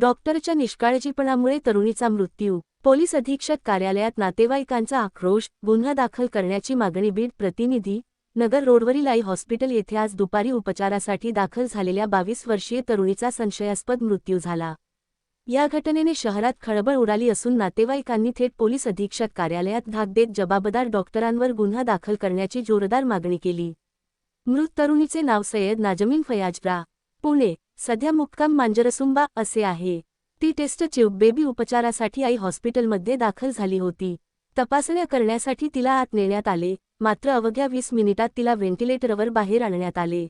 डॉक्टरच्या निष्काळजीपणामुळे तरुणीचा मृत्यू पोलीस अधीक्षक कार्यालयात नातेवाईकांचा आक्रोश गुन्हा दाखल करण्याची मागणी बीड प्रतिनिधी नगर रोडवरील आई हॉस्पिटल येथे आज दुपारी उपचारासाठी दाखल झालेल्या बावीस वर्षीय तरुणीचा संशयास्पद मृत्यू झाला. या घटनेने शहरात खळबळ उडाली असून नातेवाईकांनी थेट पोलीस अधीक्षक कार्यालयात धाक देत जबाबदार डॉक्टरांवर गुन्हा दाखल करण्याची जोरदार मागणी केली. मृत तरुणीचे नाव सय्यद नाजमीन फयाजब्रा पुणे सध्या मुक्काम मांजरसुंबा असे आहे. ती टेस्ट ट्यूब बेबी उपचारासाठी आई हॉस्पिटलमध्ये दाखल झाली होती. तपासण्या करण्यासाठी तिला आत नेण्यात आले मात्र अवघ्या वीस मिनिटात तिला व्हेंटिलेटरवर बाहेर आणण्यात आले.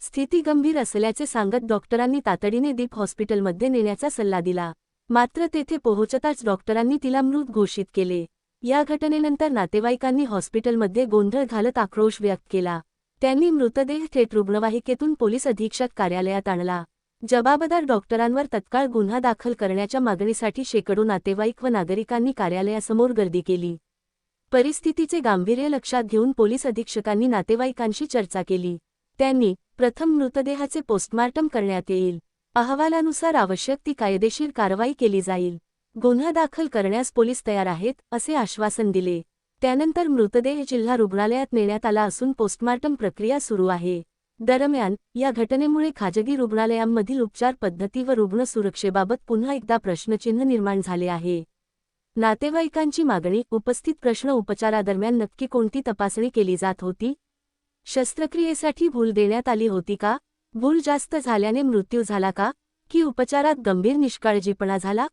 स्थिती गंभीर असल्याचे सांगत डॉक्टरांनी तातडीने दीप हॉस्पिटलमध्ये नेण्याचा सल्ला दिला. मात्र तेथे पोहोचताच डॉक्टरांनी तिला मृत घोषित केले. या घटनेनंतर नातेवाईकांनी हॉस्पिटलमध्ये गोंधळ घालत आक्रोश व्यक्त केला. त्यांनी मृतदेह थेट रुग्णवाहिकेतून पोलीस अधीक्षक कार्यालयात आणला. जबाबदार डॉक्टरांवर तत्काळ गुन्हा दाखल करण्याच्या मागणीसाठी शेकडो नातेवाईक व नागरिकांनी कार्यालयासमोर गर्दी केली. परिस्थितीचे गांभीर्य लक्षात घेऊन पोलीस अधीक्षकांनी नातेवाईकांशी चर्चा केली. त्यांनी प्रथम मृतदेहाचे पोस्टमार्टम करण्यात येईल. अहवालानुसार आवश्यक ती कायदेशीर कारवाई केली जाईल. गुन्हा दाखल करण्यास पोलीस तयार आहेत असे आश्वासन दिले. त्यानंतर मृतदेह जिल्हा रुग्णालयात नेण्यात आला असून पोस्टमार्टम प्रक्रिया सुरू आहे. दरम्यान या घटनेमुळे खाजगी रुग्णालयांमधील उपचार पद्धती व रुग्ण सुरक्षेबाबत पुन्हा एकदा प्रश्नचिन्ह निर्माण झाले आहे. नातेवाईकांची मागणी उपस्थित प्रश्न उपचारादरम्यान नक्की कोणती तपासणी केली जात होती? शस्त्रक्रियेसाठी भूल देण्यात आली होती का? भूल जास्त झाल्याने मृत्यू झाला का? की उपचारात गंभीर निष्काळजीपणा झाला?